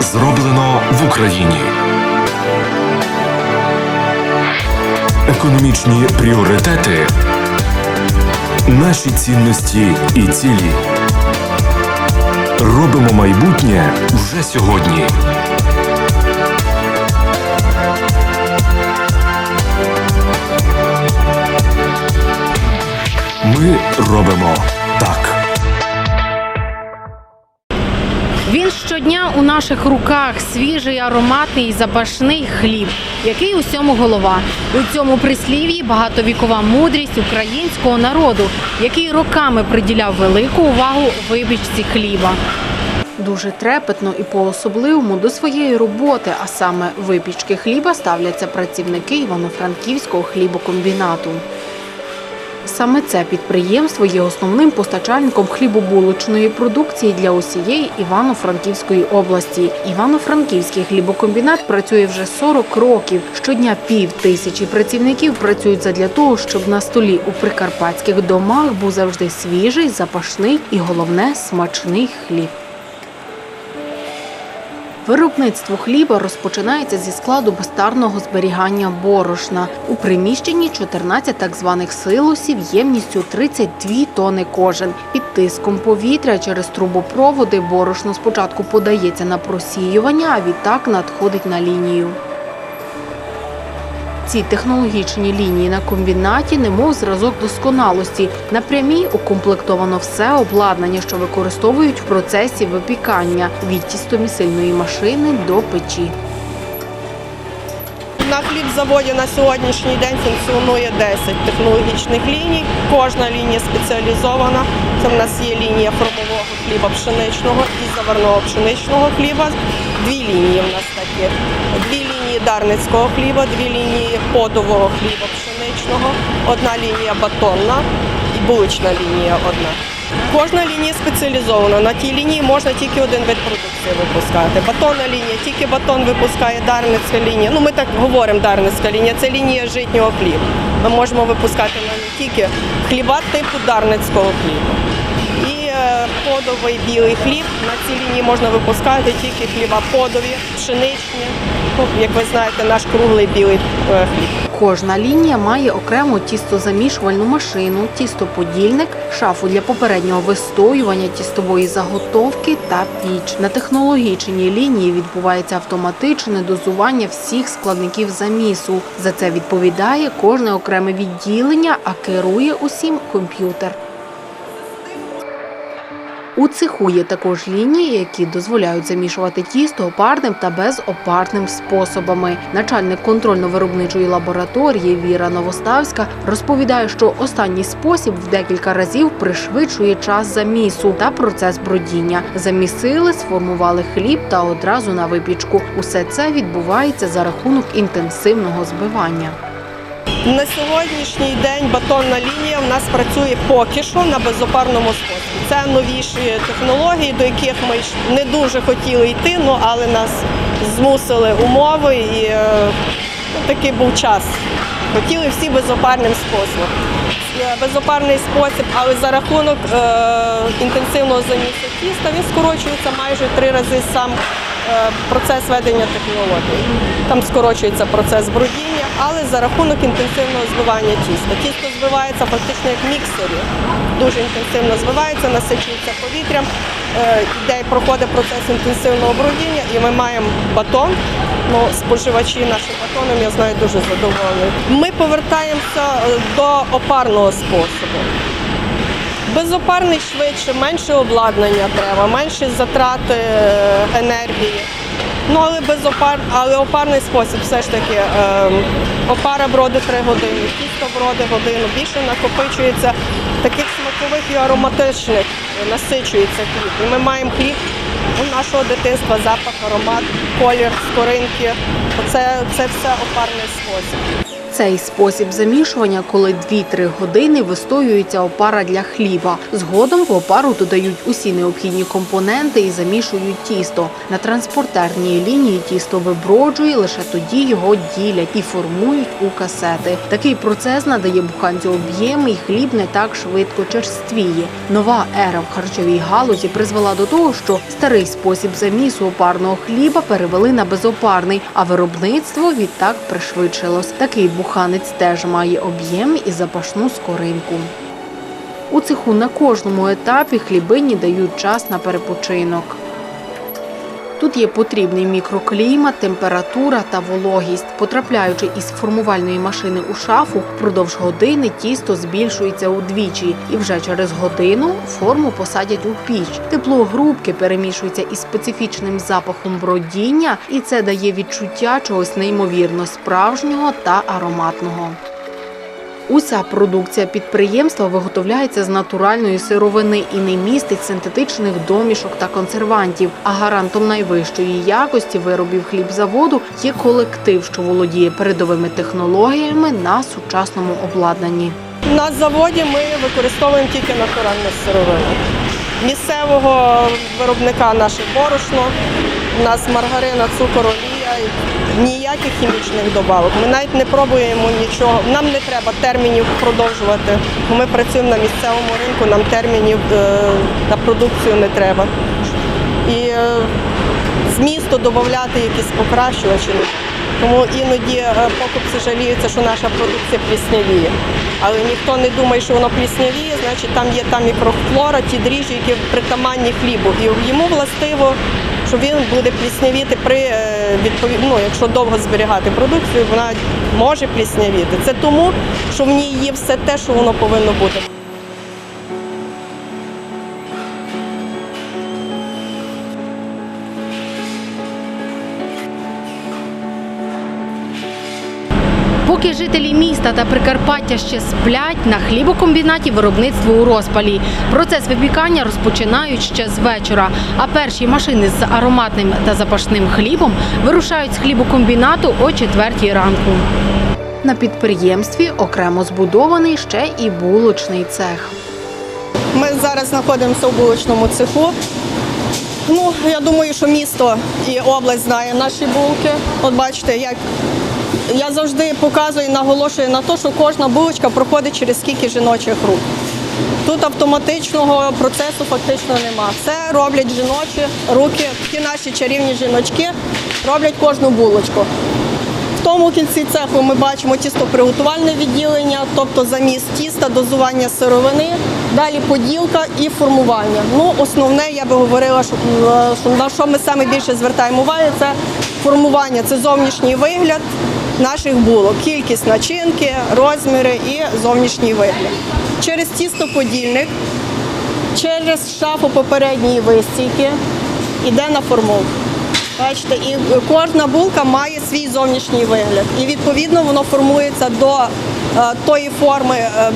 зроблено в Україні. Економічні пріоритети. Наші цінності і цілі. Робимо майбутнє вже сьогодні. Ми робимо так. Щодня у наших руках свіжий, ароматний і запашний хліб, який усьому голова. У цьому прислів'ї багатовікова мудрість українського народу, який роками приділяв велику увагу випічці хліба. Дуже трепетно і по-особливому до своєї роботи, а саме випічки хліба, ставляться працівники Івано-Франківського хлібокомбінату. Саме це підприємство є основним постачальником хлібобулочної продукції для усієї Івано-Франківської області. Івано-Франківський хлібокомбінат працює вже 40 років. Щодня пів тисячі працівників працюють задля того, щоб на столі у прикарпатських домах був завжди свіжий, запашний і головне смачний хліб. Виробництво хліба розпочинається зі складу безтарного зберігання борошна. У приміщенні 14 так званих силосів ємністю 32 тони кожен. Під тиском повітря через трубопроводи борошно спочатку подається на просіювання, а відтак надходить на лінію. Ці технологічні лінії на комбінаті немов зразок досконалості. На прямій укомплектовано все обладнання, що використовують в процесі випікання від тістомісильної машини до печі. На хлібзаводі на сьогоднішній день функціонує 10 технологічних ліній. Кожна лінія спеціалізована. Це в нас є лінія формового хліба пшеничного і заварного пшеничного хліба. Дві лінії в нас такі. Лінії дарницького хліба, дві лінії подового хліба пшеничного, одна лінія батонна і булочна лінія одна. Кожна лінія спеціалізована. На тій лінії можна тільки один вид продукції випускати. Батонна лінія, тільки батон випускає дарницька лінія. Ну ми так говоримо, дарницька лінія, це лінія житнього хліба. Ми можемо випускати на тільки хліба типу дарницького хліба. І е, подовий білий хліб. На цій лінії можна випускати тільки хліба подові, пшеничні. Ну, як ви знаєте, наш круглий білий е, хліб. Кожна лінія має окрему тістозамішувальну машину, тістоподільник, шафу для попереднього вистоювання тістової заготовки та піч. На технологічній лінії відбувається автоматичне дозування всіх складників замісу. За це відповідає кожне окреме відділення, а керує усім комп'ютер. У цеху є також лінії, які дозволяють замішувати тісто опарним та безопарним способами. Начальник контрольно-виробничої лабораторії Віра Новоставська розповідає, що останній спосіб в декілька разів пришвидшує час замісу та процес бродіння. Замісили, сформували хліб та одразу на випічку. Усе це відбувається за рахунок інтенсивного збивання. На сьогоднішній день батонна лінія в нас працює поки що на безопарному способі. Це новіші технології, до яких ми не дуже хотіли йти, ну але нас змусили умови і е, ну, такий був час. Хотіли всі безопарним способом. Е, Безопарний спосіб, але за рахунок е, інтенсивного замісу тіста він скорочується майже три рази сам процес ведення технологій. Там скорочується процес бродіння, але за рахунок інтенсивного збивання тіста. Тісто збивається фактично як міксері. Дуже інтенсивно збивається, насичується повітрям, е, йде і проходить процес інтенсивного бродіння, і ми маємо батон. Ну, споживачі нашим батоном, я знаю, дуже задоволені. Ми повертаємося е, до опарного способу. Безопарний швидше, менше обладнання треба, менше затрати е, енергії. Ну, але безопар, але опарний спосіб все ж таки. Е, опара бродить 3 години, тісто бродить годину, більше накопичується таких смакових і ароматичних, е, насичується хліб. І ми маємо хліб у нашого дитинства, запах, аромат, колір, скоринки. Оце це все опарний спосіб. Цей спосіб замішування, коли 2-3 години вистоюється опара для хліба. Згодом в опару додають усі необхідні компоненти і замішують тісто. На транспортерній лінії тісто виброджує, лише тоді його ділять і формують у касети. Такий процес надає буханцю об'єм і хліб не так швидко черствіє. Нова ера в харчовій галузі призвела до того, що старий спосіб замісу опарного хліба перевели на безопарний, а виробництво відтак пришвидшилось. Такий буханець теж має об'єм і запашну скоринку. У цеху на кожному етапі хлібині дають час на перепочинок. Тут є потрібний мікроклімат, температура та вологість. Потрапляючи із формувальної машини у шафу, впродовж години тісто збільшується удвічі, і вже через годину форму посадять у піч. Тепло грубки перемішується із специфічним запахом бродіння, і це дає відчуття чогось неймовірно справжнього та ароматного. Уся продукція підприємства виготовляється з натуральної сировини і не містить синтетичних домішок та консервантів. А гарантом найвищої якості виробів хлібзаводу є колектив, що володіє передовими технологіями на сучасному обладнанні. На заводі ми використовуємо тільки натуральну сировину. Місцевого виробника наше борошно, у нас маргарина, цукор, ніяких хімічних добавок. Ми навіть не пробуємо нічого. Нам не треба термінів продовжувати. Ми працюємо на місцевому ринку, нам термінів е, на продукцію не треба. І е, змісту додати якісь покращувачі. Тому іноді е, покупці жаліються, що наша продукція пліснявіє. Але ніхто не думає, що воно пліснявіє, значить там є та мікрофлора, ті дріжджі, які притаманні хлібу. І йому властиво, що він буде пліснявіти при е, ну, якщо довго зберігати продукцію, вона може пліснявіти. Це тому, що в ній є все те, що воно повинно бути. Поки жителі міста та Прикарпаття ще сплять, на хлібокомбінаті виробництво у розпалі. Процес випікання розпочинають ще з вечора. А перші машини з ароматним та запашним хлібом вирушають з хлібокомбінату о четвертій ранку. На підприємстві окремо збудований ще і булочний цех. Ми зараз знаходимося у булочному цеху. Ну, я думаю, що місто і область знає наші булки. От бачите, як я завжди показую і наголошую на те, що кожна булочка проходить через скільки жіночих рук. Тут автоматичного процесу фактично нема. Все роблять жіночі руки, ті наші чарівні жіночки роблять кожну булочку. В тому кінці цеху ми бачимо тістоприготувальне відділення, тобто заміс тіста, дозування сировини, далі поділка і формування. Ну, основне, я би говорила, що, е, на що ми саме більше звертаємо увагу, це формування, це зовнішній вигляд наших булок, кількість начинки, розміри і зовнішній вигляд. Через тістоподільник, через шафу попередньої вистійки йде на формовку. Бачите, і кожна булка має свій зовнішній вигляд. І відповідно воно формується до е, тої форми, е,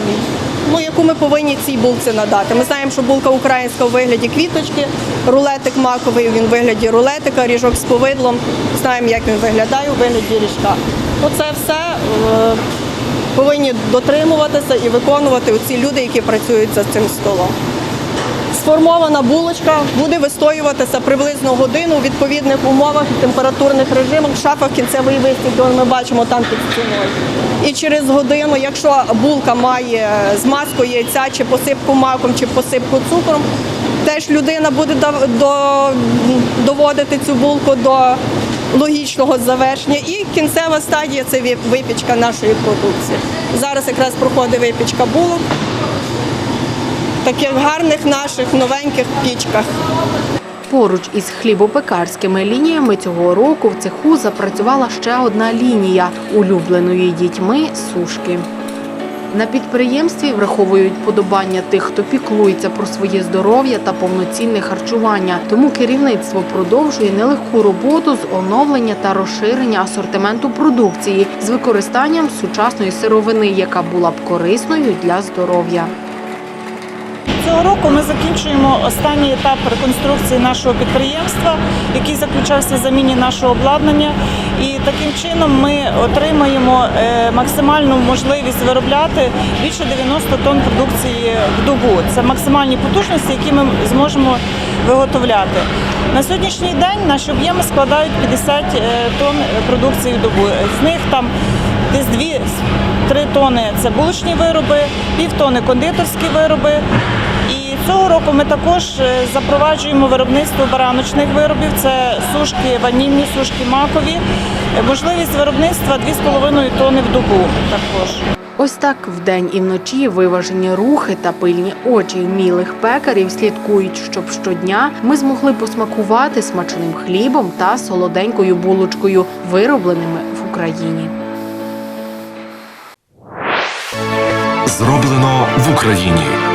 ну, яку ми повинні цій булці надати. Ми знаємо, що булка українська у вигляді квіточки, рулетик маковий він у вигляді рулетика, ріжок з повидлом. Знаємо, як він виглядає у вигляді ріжка. Оце все е, повинні дотримуватися і виконувати оці люди, які працюють за цим столом. Сформована булочка буде вистоюватися приблизно годину у відповідних умовах і температурних режимах. Шафах кінцевої вистійки ми бачимо там під стіною. І через годину, якщо булка має змазку яйця, чи посипку маком, чи посипку цукром, теж людина буде доводити цю булку до логічного завершення. І кінцева стадія це випічка нашої продукції. Зараз якраз проходить випічка булок таких гарних наших новеньких пічках. Поруч із хлібопекарськими лініями цього року в цеху запрацювала ще одна лінія улюбленої дітьми сушки. На підприємстві враховують подобання тих, хто піклується про своє здоров'я та повноцінне харчування. Тому керівництво продовжує нелегку роботу з оновлення та розширення асортименту продукції з використанням сучасної сировини, яка була б корисною для здоров'я. Цього року ми закінчуємо останній етап реконструкції нашого підприємства, який заключався в заміні нашого обладнання. І таким чином ми отримаємо е, максимальну можливість виробляти більше 90 тонн продукції в добу. Це максимальні потужності, які ми зможемо виготовляти. На сьогоднішній день наші об'єми складають 50 е, тонн продукції в добу. З них там десь 2-3 тонни це булочні вироби, пів тонни кондитерські вироби. Цього року ми також е, запроваджуємо виробництво бараночних виробів. Це сушки ванільні, сушки макові. Е, Можливість виробництва 2,5 тонни в добу також. Ось так вдень і вночі виважені рухи та пильні очі вмілих пекарів слідкують, щоб щодня ми змогли посмакувати смачним хлібом та солоденькою булочкою, виробленими в Україні. Зроблено в Україні